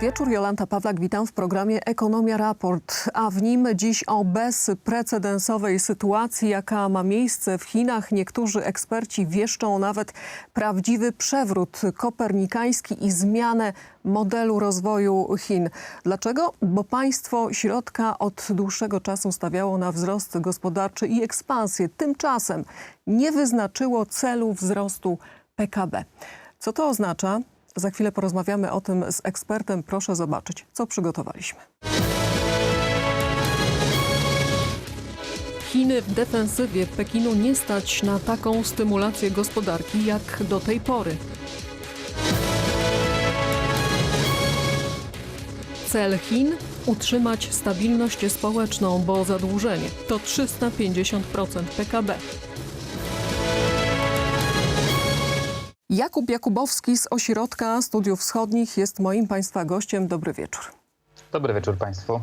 wieczór, Jolanta Pawlak, witam w programie Ekonomia Raport, a w nim dziś o bezprecedensowej sytuacji, jaka ma miejsce w Chinach. Niektórzy eksperci wieszczą nawet prawdziwy przewrót kopernikański i zmianę modelu rozwoju Chin. Dlaczego? Bo państwo środka od dłuższego czasu stawiało na wzrost gospodarczy i ekspansję. Tymczasem nie wyznaczyło celu wzrostu PKB. Co to oznacza? Za chwilę porozmawiamy o tym z ekspertem. Proszę zobaczyć, co przygotowaliśmy. Chiny w defensywie Pekinu nie stać na taką stymulację gospodarki jak do tej pory. Cel Chin utrzymać stabilność społeczną, bo zadłużenie to 350% PKB. Jakub Jakubowski z Ośrodka Studiów Wschodnich jest moim Państwa gościem. Dobry wieczór. Dobry wieczór Państwu.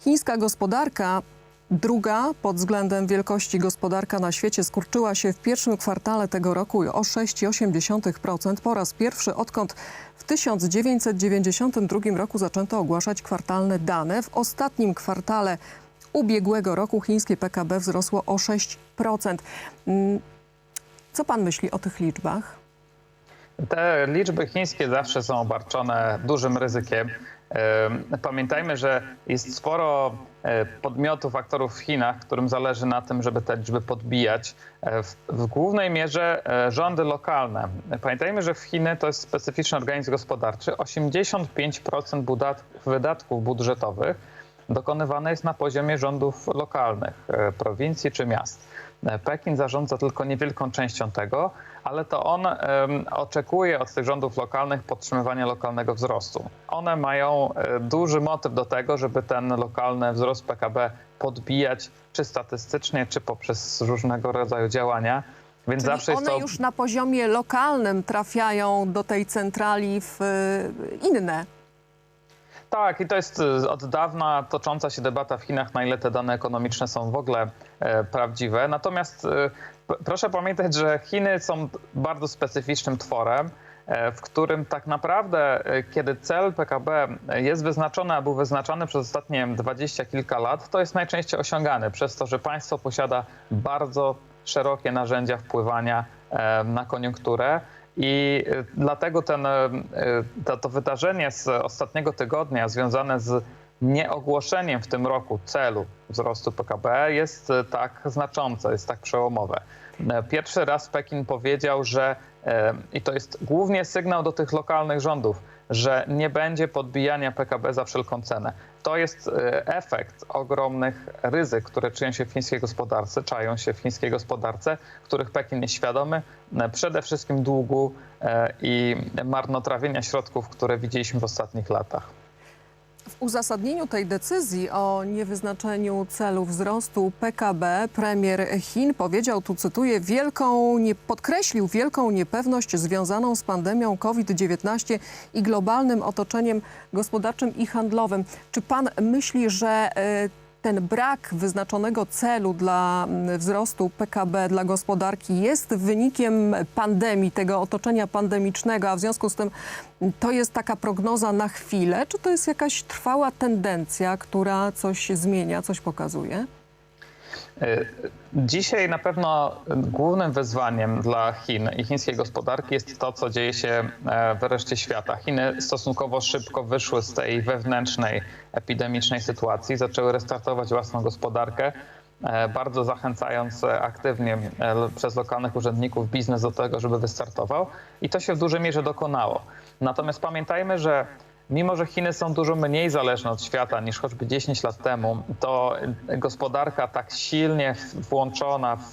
Chińska gospodarka, druga pod względem wielkości gospodarka na świecie, skurczyła się w pierwszym kwartale tego roku o 6,8%. Po raz pierwszy odkąd w 1992 roku zaczęto ogłaszać kwartalne dane. W ostatnim kwartale ubiegłego roku chińskie PKB wzrosło o 6%. Mm, Co pan myśli o tych liczbach? Te liczby chińskie zawsze są obarczone dużym ryzykiem. Pamiętajmy, że jest sporo e, podmiotów, aktorów w Chinach, którym zależy na tym, żeby te liczby podbijać. E, W, w głównej mierze e, rządy lokalne. Pamiętajmy, że w Chiny to jest specyficzny organizm gospodarczy. 85% budat- wydatków budżetowych dokonywane jest na poziomie rządów lokalnych, prowincji czy miast. Pekin zarządza tylko niewielką częścią tego, ale to on oczekuje od tych rządów lokalnych podtrzymywania lokalnego wzrostu. One mają e, duży motyw do tego, żeby ten lokalny wzrost PKB podbijać, czy statystycznie, czy poprzez różnego rodzaju działania. Więc Czyli zawsze one to. już na poziomie lokalnym trafiają do tej centrali w y, inne. Tak, i to jest y, od dawna tocząca się debata w Chinach, na ile te dane ekonomiczne są w ogóle e, prawdziwe. Natomiast e, proszę pamiętać, że Chiny są bardzo specyficznym tworem, e, w którym tak naprawdę, e, kiedy cel PKB jest wyznaczony, a był wyznaczany przez ostatnie dwadzieścia kilka lat, to jest najczęściej osiągany przez to, że państwo posiada bardzo szerokie narzędzia wpływania e, na koniunkturę. I dlatego ten, to, to wydarzenie z ostatniego tygodnia związane z nieogłoszeniem w tym roku celu wzrostu PKB jest y, tak znaczące, jest tak przełomowe. E, Pierwszy raz Pekin powiedział, że e, i to jest głównie sygnał do tych lokalnych rządów, że nie będzie podbijania PKB za wszelką cenę. To jest e, efekt ogromnych ryzyk, które czują się w chińskiej gospodarce, czają się w chińskiej gospodarce, których Pekin jest świadomy, e, przede wszystkim długu e, i marnotrawienia środków, które widzieliśmy w ostatnich latach. W uzasadnieniu tej decyzji o niewyznaczeniu celu wzrostu PKB premier Chin powiedział, tu cytuję, wielką, nie, podkreślił wielką niepewność związaną z pandemią COVID-19 i globalnym otoczeniem gospodarczym i handlowym. Czy pan myśli, że e, ten brak wyznaczonego celu dla mm, wzrostu PKB dla gospodarki jest wynikiem pandemii, tego otoczenia pandemicznego, a w związku z tym to jest taka prognoza na chwilę, czy to jest jakaś trwała tendencja, która coś zmienia, coś pokazuje? Y, Dzisiaj na pewno głównym wyzwaniem dla Chin i chińskiej gospodarki jest to, co dzieje się e, w reszcie świata. Chiny stosunkowo szybko wyszły z tej wewnętrznej epidemicznej sytuacji, zaczęły restartować własną gospodarkę, e, bardzo zachęcając e, aktywnie e, przez lokalnych urzędników biznes do tego, żeby wystartował i to się w dużej mierze dokonało. Natomiast pamiętajmy, że Mimo, że Chiny są dużo mniej zależne od świata niż choćby 10 lat temu, to gospodarka tak silnie włączona w,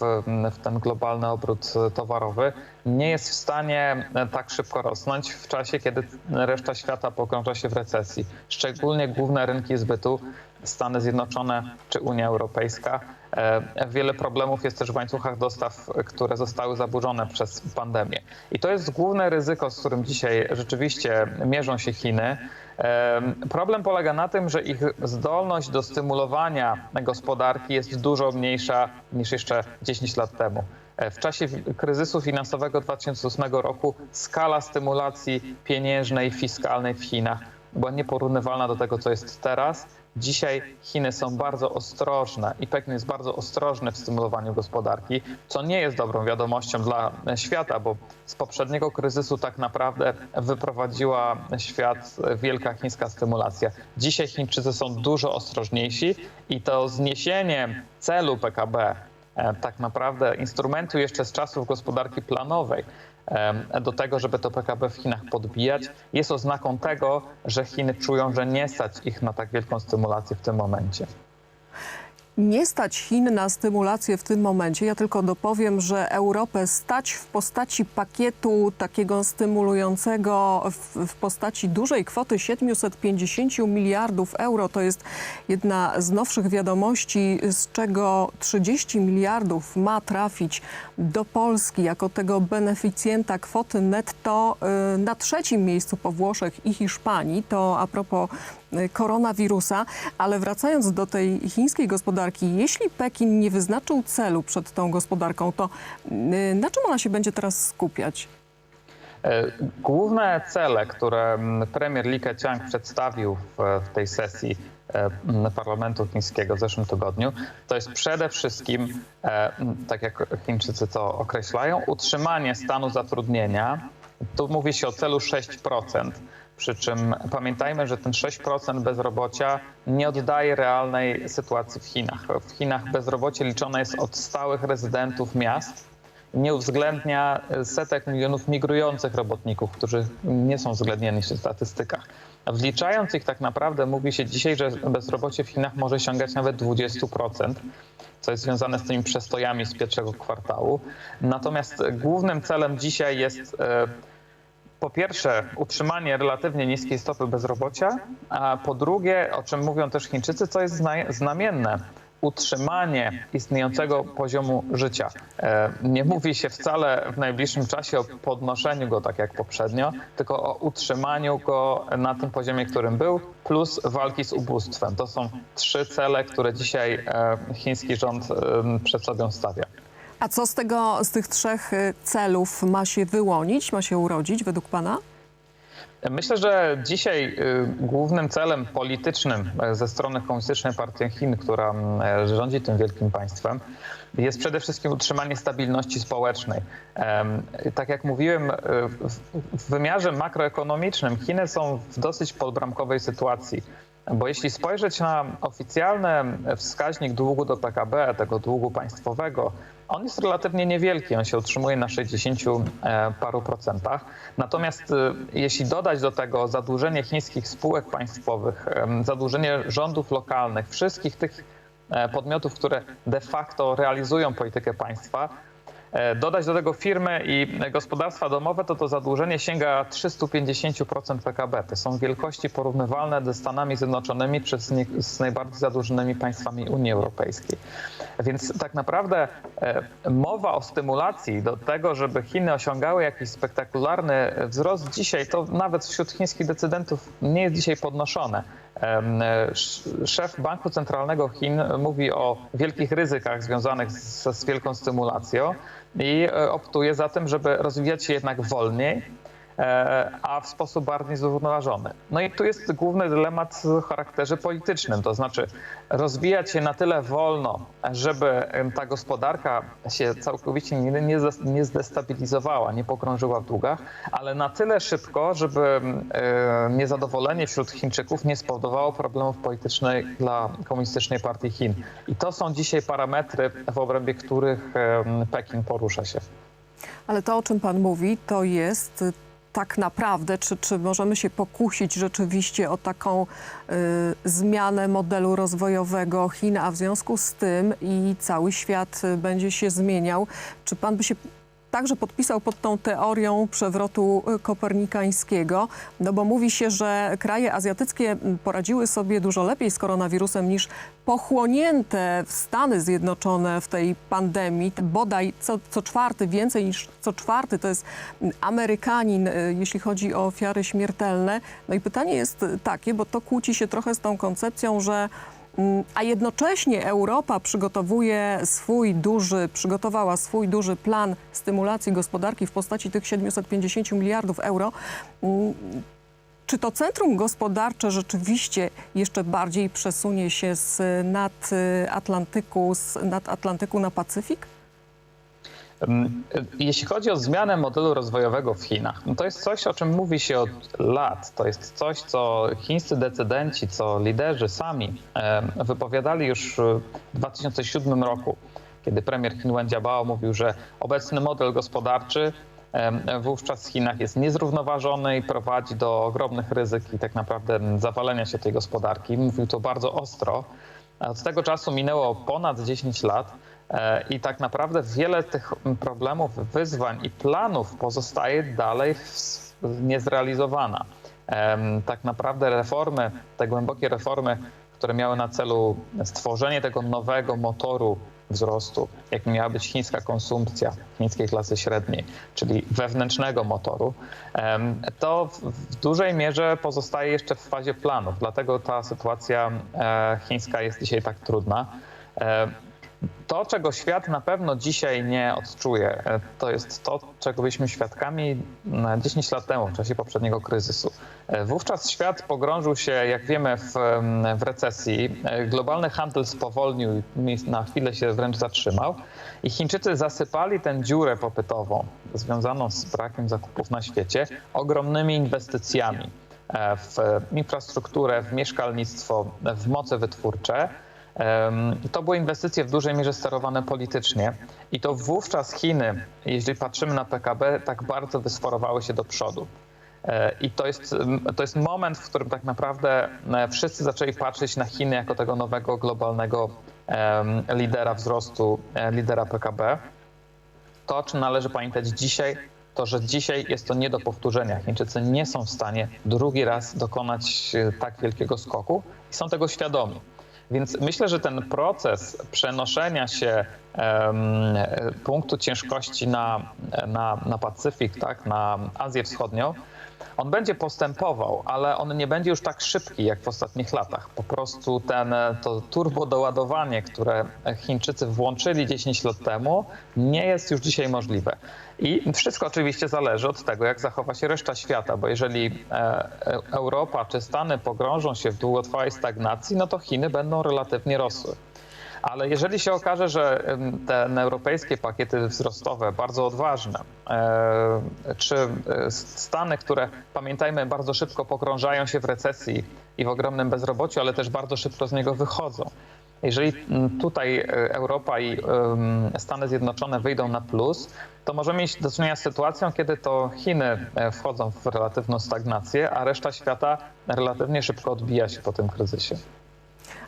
w ten globalny obrót towarowy nie jest w stanie tak szybko rosnąć w czasie, kiedy reszta świata pogrąża się w recesji. Szczególnie główne rynki zbytu, Stany Zjednoczone czy Unia Europejska. E, Wiele problemów jest też w łańcuchach dostaw, które zostały zaburzone przez pandemię. I to jest główne ryzyko, z którym dzisiaj rzeczywiście mierzą się Chiny. E, Problem polega na tym, że ich zdolność do stymulowania gospodarki jest dużo mniejsza niż jeszcze 10 lat temu. E, W czasie kryzysu finansowego 2008 roku skala stymulacji pieniężnej, fiskalnej w Chinach była nieporównywalna do tego, co jest teraz. Dzisiaj Chiny są bardzo ostrożne i Pekin jest bardzo ostrożny w stymulowaniu gospodarki, co nie jest dobrą wiadomością dla świata, bo z poprzedniego kryzysu tak naprawdę wyprowadziła świat wielka chińska stymulacja. Dzisiaj Chińczycy są dużo ostrożniejsi i to zniesienie celu PKB, tak naprawdę instrumentu jeszcze z czasów gospodarki planowej, e, do tego, żeby to PKB w Chinach podbijać, jest oznaką tego, że Chiny czują, że nie stać ich na tak wielką stymulację w tym momencie. Nie stać Chin na stymulację w tym momencie. Ja tylko dopowiem, że Europę stać w postaci pakietu takiego stymulującego w, w postaci dużej kwoty 750 miliardów euro. To jest jedna z nowszych wiadomości, z czego 30 miliardów ma trafić do Polski jako tego beneficjenta kwoty netto y, na trzecim miejscu po Włoszech i Hiszpanii. To a propos y, koronawirusa, ale wracając do tej chińskiej gospodarki, jeśli Pekin nie wyznaczył celu przed tą gospodarką, to y, na czym ona się będzie teraz skupiać? E, Główne cele, które mm, premier Li Keqiang przedstawił w, w tej sesji e, m, parlamentu chińskiego w zeszłym tygodniu, to jest przede wszystkim, e, m, tak jak Chińczycy to określają, utrzymanie stanu zatrudnienia. Tu mówi się o celu 6%. Przy czym pamiętajmy, że ten 6% bezrobocia nie oddaje realnej sytuacji w Chinach. W Chinach bezrobocie liczone jest od stałych rezydentów miast, nie uwzględnia setek milionów migrujących robotników, którzy nie są uwzględnieni w statystykach. Wliczając ich tak naprawdę mówi się dzisiaj, że bezrobocie w Chinach może sięgać nawet 20%, co jest związane z tymi przestojami z pierwszego kwartału. Natomiast głównym celem dzisiaj jest e, po pierwsze utrzymanie relatywnie niskiej stopy bezrobocia, a po drugie, o czym mówią też Chińczycy, co jest zna- znamienne, utrzymanie istniejącego poziomu życia. E, Nie mówi się wcale w najbliższym czasie o podnoszeniu go tak jak poprzednio, tylko o utrzymaniu go na tym poziomie, którym był, plus walki z ubóstwem. To są trzy cele, które dzisiaj e, chiński rząd e, przed sobą stawia. A co z, tego, z tych trzech y, celów ma się wyłonić, ma się urodzić według pana? Myślę, że dzisiaj y, głównym celem politycznym e, ze strony Komunistycznej Partii Chin, która e, rządzi tym wielkim państwem, jest przede wszystkim utrzymanie stabilności społecznej. Tak jak mówiłem, w- w wymiarze makroekonomicznym Chiny są w dosyć podbramkowej sytuacji. Bo jeśli spojrzeć na oficjalny wskaźnik długu do PKB, tego długu państwowego, on jest relatywnie niewielki, on się utrzymuje na 60 e, paru procentach. Natomiast e, jeśli dodać do tego zadłużenie chińskich spółek państwowych, zadłużenie rządów lokalnych, wszystkich tych e, podmiotów, które de facto realizują politykę państwa, Dodać do tego firmy i gospodarstwa domowe, to to zadłużenie sięga 350% PKB. To są wielkości porównywalne ze Stanami Zjednoczonymi przez nie, z najbardziej zadłużonymi państwami Unii Europejskiej. Więc tak naprawdę e, mowa o stymulacji do tego, żeby Chiny osiągały jakiś spektakularny wzrost dzisiaj, to nawet wśród chińskich decydentów nie jest dzisiaj podnoszone. Szef Banku Centralnego Chin mówi o wielkich ryzykach związanych z, z wielką stymulacją i e, optuje za tym, żeby rozwijać się jednak wolniej, a w sposób bardziej zrównoważony. No i tu jest główny dylemat w charakterze politycznym, to znaczy rozwijać się na tyle wolno, żeby ta gospodarka się całkowicie nie, nie, nie zdestabilizowała, nie pokrążyła w długach, ale na tyle szybko, żeby e, niezadowolenie wśród Chińczyków nie spowodowało problemów politycznych dla Komunistycznej Partii Chin. I to są dzisiaj parametry, w obrębie których Pekin porusza się. Ale to, o czym pan mówi, to jest tak naprawdę, czy, czy możemy się pokusić rzeczywiście o taką y, zmianę modelu rozwojowego Chin, a w związku z tym i cały świat y, będzie się zmieniał. Czy pan by się także podpisał pod tą teorią przewrotu y, kopernikańskiego? No bo mówi się, że kraje azjatyckie poradziły sobie dużo lepiej z koronawirusem niż pochłonięte Stany Zjednoczone w tej pandemii. Bodaj co, co czwarty, więcej niż co czwarty to jest Amerykanin, y, jeśli chodzi o ofiary śmiertelne. No i pytanie jest y, takie, bo to kłóci się trochę z tą koncepcją, że a jednocześnie Europa przygotowuje swój duży, przygotowała swój duży plan stymulacji gospodarki w postaci tych 750 miliardów euro. Mm, Czy to centrum gospodarcze rzeczywiście jeszcze bardziej przesunie się z nad y, Atlantyku, z nad Atlantyku na Pacyfik? Jeśli chodzi o zmianę modelu rozwojowego w Chinach, no to jest coś, o czym mówi się od lat. To jest coś, co chińscy decydenci, co liderzy sami wypowiadali już w 2007 roku, kiedy premier Chin Wen Jiabao mówił, że obecny model gospodarczy wówczas w Chinach jest niezrównoważony i prowadzi do ogromnych ryzyk i tak naprawdę zawalenia się tej gospodarki. Mówił to bardzo ostro. Od tego czasu minęło ponad 10 lat. E, I tak naprawdę wiele tych problemów, wyzwań i planów pozostaje dalej niezrealizowana. Tak naprawdę reformy, te głębokie reformy, które miały na celu stworzenie tego nowego motoru wzrostu, jakim miała być chińska konsumpcja chińskiej klasy średniej, czyli wewnętrznego motoru, to w- dużej mierze pozostaje jeszcze w fazie planów. Dlatego ta sytuacja e, chińska jest dzisiaj tak trudna. To, czego świat na pewno dzisiaj nie odczuje, e, to jest to, czego byliśmy świadkami mm, 10 lat temu, w czasie poprzedniego kryzysu. E, Wówczas świat pogrążył się, jak wiemy, w, w recesji. E, Globalny handel spowolnił i na chwilę się wręcz zatrzymał. I Chińczycy zasypali tę dziurę popytową związaną z brakiem zakupów na świecie ogromnymi inwestycjami w infrastrukturę, w mieszkalnictwo, w moce wytwórcze. To były inwestycje w dużej mierze sterowane politycznie i to wówczas Chiny, jeżeli patrzymy na PKB, tak bardzo wysforowały się do przodu. E, I to jest, to jest moment, w którym tak naprawdę e, wszyscy zaczęli patrzeć na Chiny jako tego nowego globalnego lidera wzrostu, e, lidera PKB. To, o czym należy pamiętać dzisiaj, to, że dzisiaj jest to nie do powtórzenia. Chińczycy nie są w stanie drugi raz dokonać tak wielkiego skoku i są tego świadomi. Więc myślę, że ten proces przenoszenia się punktu ciężkości na, na, na Pacyfik, tak, na Azję Wschodnią, on będzie postępował, ale on nie będzie już tak szybki jak w ostatnich latach. Po prostu ten, to turbo doładowanie, które Chińczycy włączyli 10 lat temu, nie jest już dzisiaj możliwe. I wszystko oczywiście zależy od tego, jak zachowa się reszta świata, bo jeżeli e, Europa czy Stany pogrążą się w długotrwałej stagnacji, no to Chiny będą relatywnie rosły. Ale jeżeli się okaże, że te europejskie pakiety wzrostowe, bardzo odważne, e, czy e, Stany, które pamiętajmy, bardzo szybko pogrążają się w recesji i w ogromnym bezrobociu, ale też bardzo szybko z niego wychodzą. Jeżeli tutaj e, Europa i Stany Zjednoczone wyjdą na plus, to możemy mieć do czynienia z sytuacją, kiedy to Chiny wchodzą w relatywną stagnację, a reszta świata relatywnie szybko odbija się po tym kryzysie.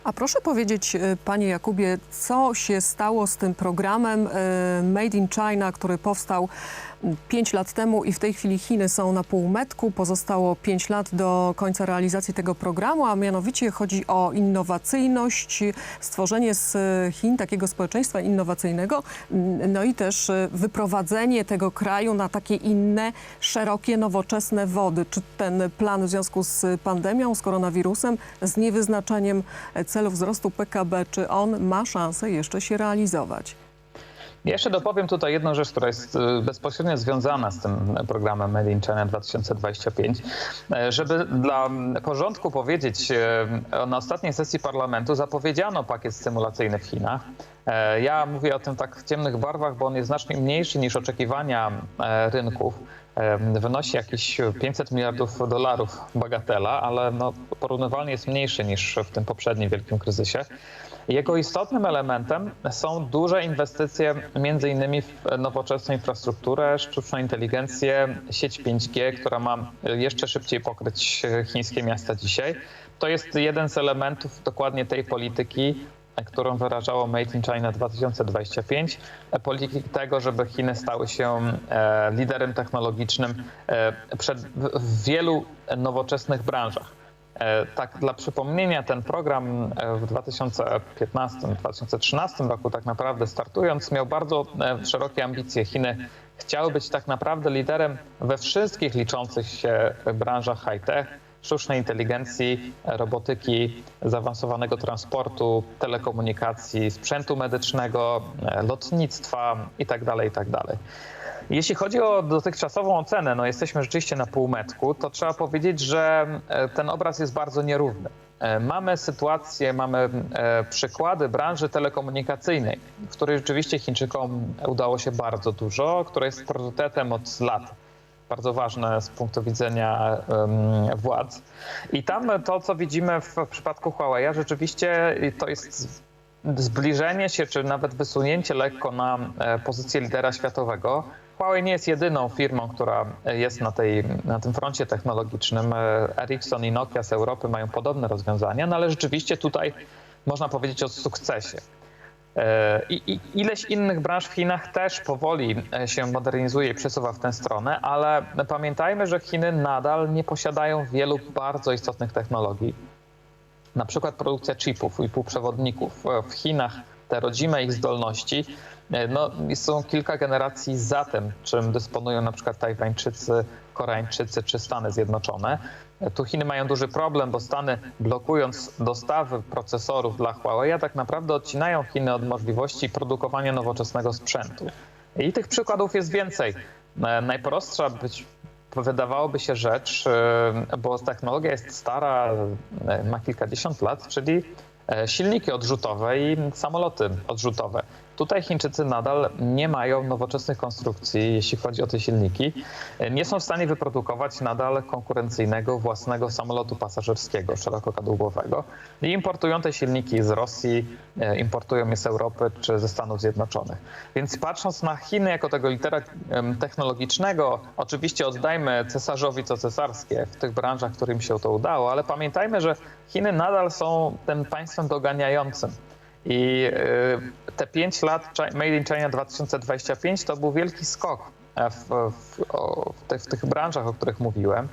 A proszę powiedzieć, y, panie Jakubie, co się stało z tym programem y, Made in China, który powstał 5 lat temu i w tej chwili Chiny są na półmetku. Pozostało 5 lat do końca realizacji tego programu, a mianowicie chodzi o innowacyjność, stworzenie z Chin takiego społeczeństwa innowacyjnego, no i też wyprowadzenie tego kraju na takie inne, szerokie, nowoczesne wody. Czy ten plan w związku z pandemią, z koronawirusem, z niewyznaczeniem celów wzrostu PKB, czy on ma szansę jeszcze się realizować? Jeszcze dopowiem tutaj jedną rzecz, która jest e, bezpośrednio związana z tym programem Made in China 2025. E, Żeby dla porządku powiedzieć, e, na ostatniej sesji parlamentu zapowiedziano pakiet stymulacyjny w Chinach. E, Ja mówię o tym tak w ciemnych barwach, bo on jest znacznie mniejszy niż oczekiwania rynków. Wynosi jakieś 500 miliardów dolarów bagatela, ale no, porównywalnie jest mniejszy niż w tym poprzednim wielkim kryzysie. Jego istotnym elementem są duże inwestycje innymi w nowoczesną infrastrukturę, sztuczną inteligencję, sieć 5G, która ma jeszcze szybciej pokryć chińskie miasta dzisiaj. To jest jeden z elementów dokładnie tej polityki, którą wyrażało Made in China 2025, polityki tego, żeby Chiny stały się e, liderem technologicznym e, w wielu nowoczesnych branżach. E, Tak, dla przypomnienia, ten program e, w 2015-2013 roku, tak naprawdę startując, miał bardzo e, szerokie ambicje. Chiny chciały być tak naprawdę liderem we wszystkich liczących się branżach high-tech, sztucznej inteligencji, robotyki, zaawansowanego transportu, telekomunikacji, sprzętu medycznego, lotnictwa itd. itd. Jeśli chodzi o dotychczasową ocenę, no jesteśmy rzeczywiście na półmetku, to trzeba powiedzieć, że e, ten obraz jest bardzo nierówny. E, Mamy sytuację, mamy e, przykłady branży telekomunikacyjnej, w której rzeczywiście Chińczykom udało się bardzo dużo, która jest priorytetem od lat. Bardzo ważne z punktu widzenia em, władz. I tam to, co widzimy w przypadku Huawei, rzeczywiście to jest zbliżenie się, czy nawet wysunięcie lekko na pozycję lidera światowego. Huawei nie jest jedyną firmą, która jest na, tej, na tym froncie technologicznym. E, Ericsson i Nokia z Europy mają podobne rozwiązania, no ale rzeczywiście tutaj można powiedzieć o sukcesie. E, I, I ileś innych branż w Chinach też powoli e, się modernizuje i przesuwa w tę stronę, ale pamiętajmy, że Chiny nadal nie posiadają wielu bardzo istotnych technologii na przykład produkcja chipów i półprzewodników w Chinach, te rodzime ich zdolności, e, no, są kilka generacji za tym, czym dysponują na przykład Tajwańczycy, Koreańczycy czy Stany Zjednoczone. E, Tu Chiny mają duży problem, bo Stany blokując dostawy procesorów dla Huawei, a tak naprawdę odcinają Chiny od możliwości produkowania nowoczesnego sprzętu. I tych przykładów jest więcej. E, Najprostsza być wydawałoby się rzecz, e, bo technologia jest stara, e, ma kilkadziesiąt lat, czyli e, silniki odrzutowe i samoloty odrzutowe. Tutaj Chińczycy nadal nie mają nowoczesnych konstrukcji, jeśli chodzi o te silniki. E, Nie są w stanie wyprodukować nadal konkurencyjnego własnego samolotu pasażerskiego szerokokadłubowego i importują te silniki z Rosji, e, importują je z Europy czy ze Stanów Zjednoczonych. Więc patrząc na Chiny jako tego litera technologicznego, oczywiście oddajmy cesarzowi co cesarskie w tych branżach, którym się to udało, ale pamiętajmy, że Chiny nadal są tym państwem doganiającym. I y, te 5 lat Made in China 2025 to był wielki skok e, w, w, w, tych, w tych branżach, o których mówiłem.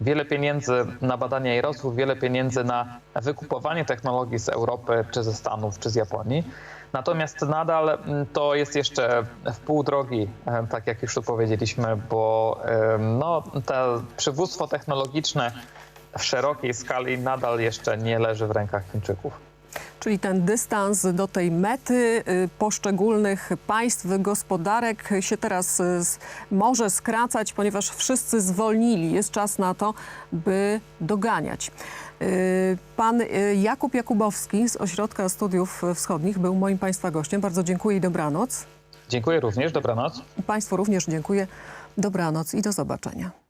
Wiele pieniędzy na badania i rozwój, wiele pieniędzy na wykupowanie technologii z Europy, czy ze Stanów, czy z Japonii. Natomiast nadal mm, to jest jeszcze w pół drogi, e, tak jak już tu powiedzieliśmy, bo e, no, to przywództwo technologiczne w szerokiej skali nadal jeszcze nie leży w rękach Chińczyków. Czyli ten dystans do tej mety y, poszczególnych państw, gospodarek się teraz y, może skracać, ponieważ wszyscy zwolnili. Jest czas na to, by doganiać. Y, Pan Jakub Jakubowski z Ośrodka Studiów Wschodnich był moim Państwa gościem. Bardzo dziękuję i dobranoc. Dziękuję również, dobranoc. Państwu również dziękuję. Dobranoc i do zobaczenia.